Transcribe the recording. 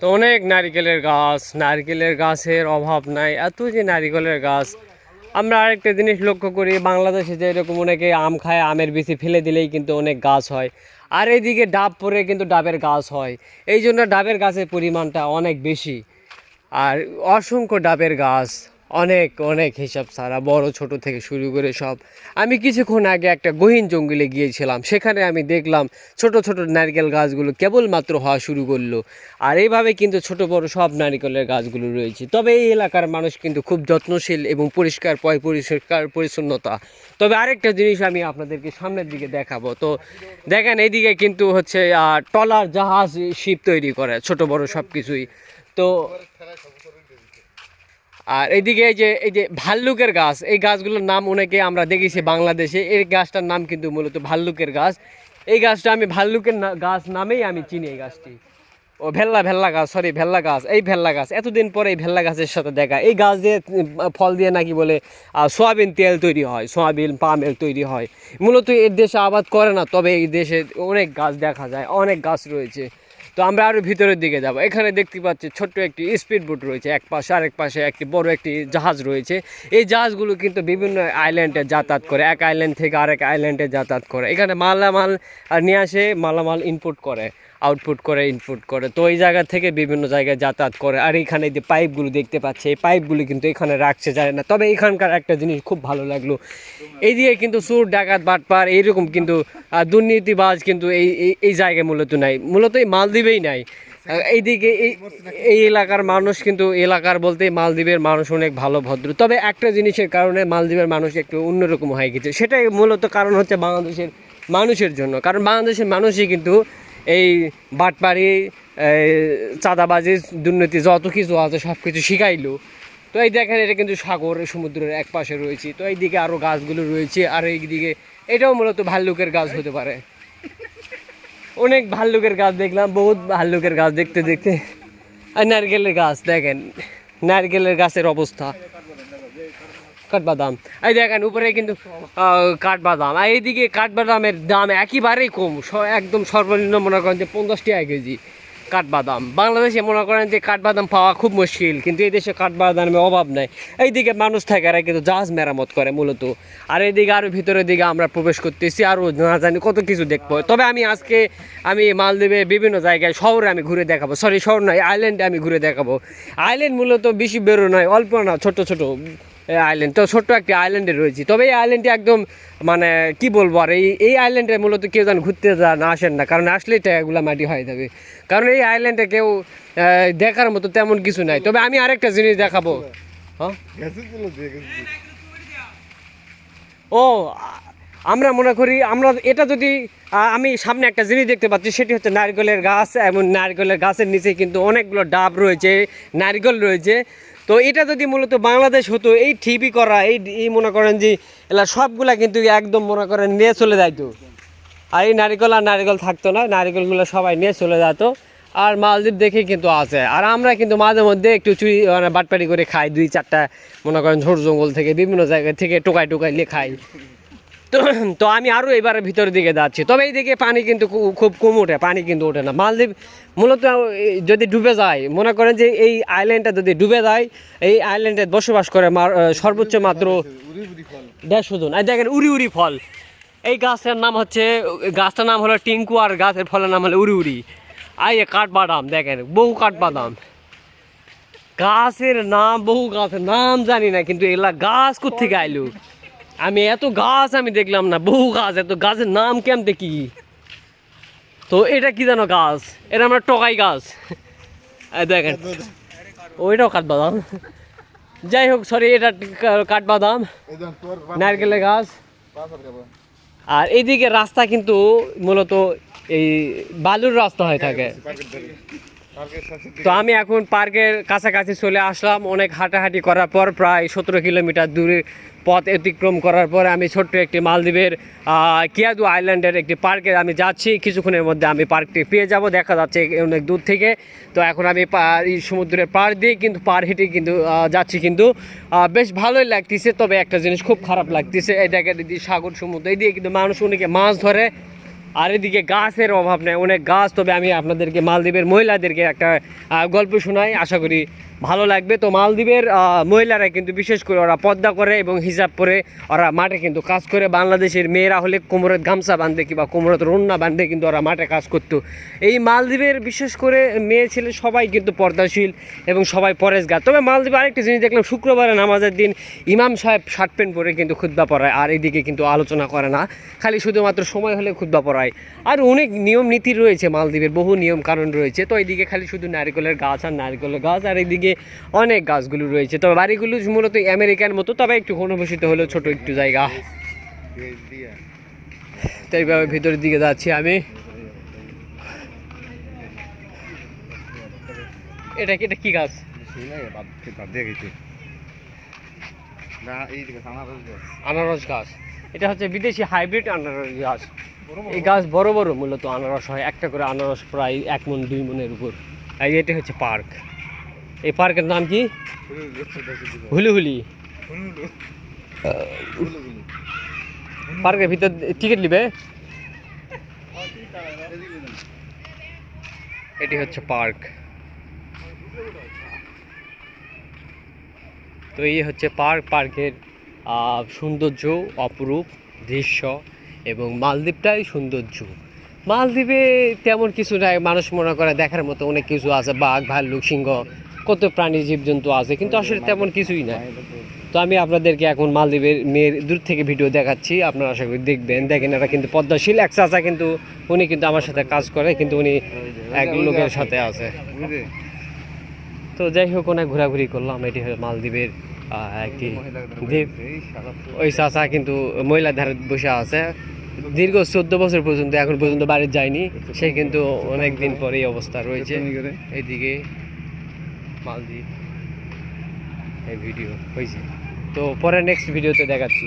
তো অনেক নারিকেলের গাছ, নারকেলের গাছের অভাব নাই, এত যে নারিকেলের গাছ। আমরা আরেকটা জিনিস লক্ষ্য করি, বাংলাদেশে যে এরকম অনেকে আম খায়, আমের বেশি ফেলে দিলেই কিন্তু অনেক গাছ হয়। আর এইদিকে ডাব পরে কিন্তু ডাবের গাছ হয়। এই জন্য ডাবের গাছের পরিমাণটা অনেক বেশি। আর অসংখ্য ডাবের গাছ। অনেক অনেক হিসাব ছাড়া বড় ছোট থেকে শুরু করে সব। আমি কিছুক্ষণ আগে একটা গহীন জঙ্গলে গিয়েছিলাম। সেখানে আমি দেখলাম ছোট ছোট নারকেল গাছগুলো কেবলমাত্র হওয়া শুরু করল। আর এইভাবে কিন্তু ছোট বড় সব নারকেলের গাছগুলো রয়েছে। তবে এই এলাকার মানুষ কিন্তু খুব যত্নশীল এবং পরিষ্কার পয় পরিষ্কার পরিচ্ছন্নতা। তবে আরেকটা জিনিস আমি আপনাদেরকে সামনের দিকে দেখাবো। তো দেখেন এইদিকে কিন্তু হচ্ছে আহ, ট্রলার জাহাজ শিপ তৈরি করে ছোট বড় সব কিছুই তো আর এইদিকে এই যে এই যে ভাল্লুকের গাছ, এই গাছগুলোর নাম অনেকে আমরা দেখেছি বাংলাদেশে। এই গাছটার নাম কিন্তু মূলত ভাল্লুকের গাছ। এই গাছটা আমি ভাল্লুকের গাছ নামেই আমি চিনি এই গাছটি। ও ভেল্লা ভেল্লা গাছ সরি ভেল্লা গাছ, এই ভেল্লা গাছ। এতদিন পরে এই ভেল্লা গাছের সাথে দেখা। এই গাছ দিয়ে ফল দিয়ে নাকি বলে সোয়াবিন তেল তৈরি হয়, সয়াবিন পামের তৈরি হয়। মূলত এর দেশে আবাদ করে না, তবে এই দেশে অনেক গাছ দেখা যায়, অনেক গাছ রয়েছে। তো আমরা আরও ভিতরের দিকে যাব। এখানে দেখতে পাচ্ছি ছোট্ট একটি স্পিড বোট রয়েছে। এক পাশে আরেক পাশে একটি বড় একটি জাহাজ রয়েছে। এই জাহাজগুলো কিন্তু বিভিন্ন আইল্যান্ডে যাতায়াত করে। এক আইল্যান্ড থেকে আরেক আইল্যান্ডে যাতায়াত করে। এখানে মালামাল নিয়ে আসে, মালামাল ইনপুট করে। আউটপুট করে ইনপুট করে। তো এই জায়গা থেকে বিভিন্ন জায়গায় যাতায়াত করে। আর এখানে যে পাইপগুলো দেখতে পাচ্ছে, এই পাইপগুলো কিন্তু এখানে রাখছে যায় না। তবে এখানকার একটা জিনিস খুব ভালো লাগল। এই এইদিকে কিন্তু সুর, ডাকাত, বাটপার, এইরকম কিন্তু দুর্নীতিবাজ কিন্তু এই, এই- জায়গায় মূলত নাই। মূলত এই মালদ্বীপেই নাই। এইদিকে এই এই এলাকার মানুষ কিন্তু, এলাকার বলতে মালদ্বীপের মানুষ অনেক ভালো, ভদ্র। তবে একটা জিনিসের কারণে মালদ্বীপের মানুষ একটু অন্যরকম হয়ে গেছে। সেটাই মূলত কারণ হচ্ছে বাংলাদেশের মানুষের জন্য। কারণ বাংলাদেশের মানুষই কিন্তু এই বাটপাড়ি চাঁদাবাজি, দুর্নীতি, যত কিছু আছে সব কিছু শিখাইলো। তো এই দেখেন, এটা কিন্তু সাগর সমুদ্রের এক পাশে রয়েছে। তো এইদিকে আরও গাছগুলো রয়েছে, আর এইদিকে এটাও মূলত ভাল্লুকের গাছ হতে পারে। অনেক ভাল্লুকের গাছ দেখলাম, বহুত ভাল্লুকের গাছ দেখতে দেখতে। আর নারকেলের গাছ, দেখেন, নারকেলের গাছের অবস্থা। কাঠবাদাম। এই দেখেন, উপরে কিন্তু কাঠবাদাম। আর এইদিকে কাঠবাদামের দাম একেবারেই কম। একদম সর্বনিম্ন মনে করেন যে পঞ্চাশ টাকা কেজি কাঠবাদাম। বাংলাদেশে মনে করেন যে কাঠবাদাম পাওয়া খুব মুশকিল, কিন্তু এই দেশে কাঠবাদামের অভাব নাই। এইদিকে মানুষ থাকে আর কিন্তু জাহাজ মেরামত করে মূলত। আর এইদিকে আরও ভিতরের দিকে আমরা প্রবেশ করতেছি আরও না জানি কত কিছু দেখব। তবে আমি আজকে, আমি মালদ্বীপে বিভিন্ন জায়গায়, শহরে আমি ঘুরে দেখাবো। সরি শহর নয় আইল্যান্ডে আমি ঘুরে দেখাবো। আইল্যান্ড মূলত বেশি বেরো নয়, অল্প না, ছোট ছোট। আইল্যান্ড তো ছোট্ট একটি আইল্যান্ডে রয়েছে। তবে এই আইল্যান্ডটি একদম মানে কি বলব আর, এই এই আইল্যান্ডে মূলত কেউ যেন ঘুরতে যান আসেন না। কারণ আসলেই টাকাগুলো মাটি হয়ে যাবে। কারণ এই আইল্যান্ডে কেউ দেখার মতো তেমন কিছু নাই। তবে আমি আরেকটা জিনিস দেখাবো। হ্যাঁ? ও, আমরা মনে করি, আমরা, এটা যদি আমি সামনে একটা জিনিস দেখতে পাচ্ছি, সেটি হচ্ছে নারকেলের গাছ, এবং নারকেলের গাছের নিচে কিন্তু অনেকগুলো ডাব রয়েছে, নারকেল রয়েছে। তো এটা যদি মূলত বাংলাদেশ হতো, এই ঠিকই করা, এই এই মনে করেন যে, এলা সবগুলা কিন্তু একদম মনে করেন নিয়ে চলে যাইতো। আর এই নারিকেল আর নারিকল থাকতো না, নারিকেলগুলো সবাই নিয়ে চলে যেত আর মালদ্বীপ দেখে কিন্তু আছে। আর আমরা কিন্তু মাঝে মধ্যে একটু চুরি মানে বাটপাটি করে খাই, দুই চারটা মনে করেন ঝোড় জঙ্গল থেকে, বিভিন্ন জায়গা থেকে টোকাই টোকাই নিয়ে খাই। তো তো আমি আরও এবারে ভিতরের দিকে যাচ্ছি। তবে এইদিকে পানি কিন্তু খুব কম ওঠে, পানি কিন্তু ওঠে না। মালদ্বীপ মূলত যদি ডুবে যায়, মনে করেন যে এই আইল্যান্ডটা যদি ডুবে যায়, এই আইল্যান্ডে বসবাস করে সর্বোচ্চ মাত্র দেড়শো জন। আর দেখেন উড়ি উড়ি ফল। এই গাছের নাম হচ্ছে, গাছটার নাম হলো টিঙ্কু আর গাছের ফলের নাম হলো উড়ি উড়ি আর এই কাঠবাদাম, দেখেন, বহু কাঠবাদাম। গাছের নাম, বহু গাছের নাম জানি না, কিন্তু এগুলা গাছ কোথেকে আইলো? আমি এত গাছ আমি দেখলাম না, বহু গাছ, এত গাছের নাম কেমতে কি? তো এটা কি জানো গাছ? এটা আমরা টকাই গাছ। দেখেন, ওইটাও কাঠবাদাম। যাই হোক সরি এটা কাঠবাদাম, নারকেলের গাছ। আর এইদিকে রাস্তা কিন্তু মূলত এই বালুর রাস্তা হয়ে থাকে। তো আমি এখন পার্কের কাছাকাছি চলে আসলাম। অনেক হাঁটাহাঁটি করার পর প্রায় সতেরো কিলোমিটার দূরে পথ অতিক্রম করার পর আমি ছোট্ট একটি মালদ্বীপের কিয়াদু আইল্যান্ডের একটি পার্কে আমি যাচ্ছি। কিছুক্ষণের মধ্যে আমি পার্কটি পেয়ে যাব। দেখা যাচ্ছে অনেক দূর থেকে। তো এখন আমি সমুদ্রের পার দিয়ে কিন্তু পার হেঁটে কিন্তু যাচ্ছি কিন্তু। বেশ ভালোই লাগতেছে। তবে একটা জিনিস খুব খারাপ লাগতেছে। এই দেখেন সাগর সমুদ্র, এই দিয়ে কিন্তু মানুষ অনেকে মাছ ধরে। আর এদিকে গাছের অভাব নেই, অনেক গাছ। তবে আমি আপনাদেরকে, মালদ্বীপের মহিলাদেরকে একটা গল্প শোনাই। আশা করি ভালো লাগবে। তো মালদ্বীপের মহিলারা কিন্তু বিশেষ করে ওরা পদ্মা করে এবং হিসাব করে ওরা মাঠে কিন্তু কাজ করে। বাংলাদেশের মেয়েরা হলে কোমরের গামছা বাঁধে কিংবা কোমরের রন্না বাঁধে কিন্তু ওরা মাঠে কাজ করতো। এই মালদ্বীপের বিশেষ করে মেয়ে ছেলে সবাই কিন্তু পর্দাশীল এবং সবাই পরেশগার তবে মালদ্বীপে আরেকটি জিনিস দেখলাম, শুক্রবারে নামাজের দিন ইমাম সাহেব শার্ট প্যান্ট পরে কিন্তু খুদ্া পড়ায় আর এইদিকে কিন্তু আলোচনা করে না। খালি শুধুমাত্র সময় হলে খুদ্া পড়ায় আর অনেক নিয়ম নীতি রয়েছে মালদ্বীপের, বহু নিয়ম কারণ রয়েছে। তো এইদিকে খালি শুধু নারিকলের গাছ আর নারিকলের গাছ, আর এইদিকে অনেক গাছগুলো রয়েছে। তবে বাড়িগুলো মূলত আমেরিকার মতো, তবে একটু ঘনবসিত হলেও ছোট একটু জায়গা। তো এইভাবে ভিতরের দিকে যাচ্ছি আমি। এটা কি এটা কি গাছ? আনারস গাছ। এটা হচ্ছে বিদেশি হাইব্রিড আনারস গাছ। এই গাছ বড় বড় মূলত আনারস হয়। একটা করে আনারস প্রায় এক মন, দুই মনের উপর। আর এটা হচ্ছে পার্ক। এই পার্কের নাম কি? হুলিহুলি। পার্কের ভিতর টিকিট নিবে? এটি হচ্ছে পার্ক। তো এই হচ্ছে পার্ক। পার্কের আহ, সৌন্দর্য অপরূপ দৃশ্য এবং মালদ্বীপটাই সৌন্দর্য। মালদ্বীপে তেমন কিছু নাই। মানুষ মনে করে দেখার মতো অনেক কিছু আছে। বাঘ ভাল্লুক সিংহ। কত প্রাণী জীবজন্তু আছে কিন্তু আসলে তেমন কিছুই না। তো আমি আপনাদেরকে এখন মালদ্বীপের মেয়ের দূর থেকে ভিডিও দেখাচ্ছি আপনারা আশা করি দেখবেন। দেখেন এরা কিন্তু পদ্মাশীল। এক চাচা কিন্তু উনি কিন্তু আমার সাথে কাজ করে কিন্তু উনি এক লোকের সাথে আছে। তো যাই হোক ওনায় ঘোরাঘুরি করলাম। এটি হলো মালদ্বীপের একটি দ্বীপ। ওই চাচা কিন্তু মহিলা ধারে বসে আছে। দীর্ঘ চোদ্দ বছর পর্যন্ত এখন পর্যন্ত বাড়ি যায়নি। সে কিন্তু অনেক দিন পরে এই অবস্থা রয়েছে এইদিকে মালদ্বীপ এই ভিডিও হয়েছে তো পরে নেক্সট ভিডিওতে দেখাচ্ছি।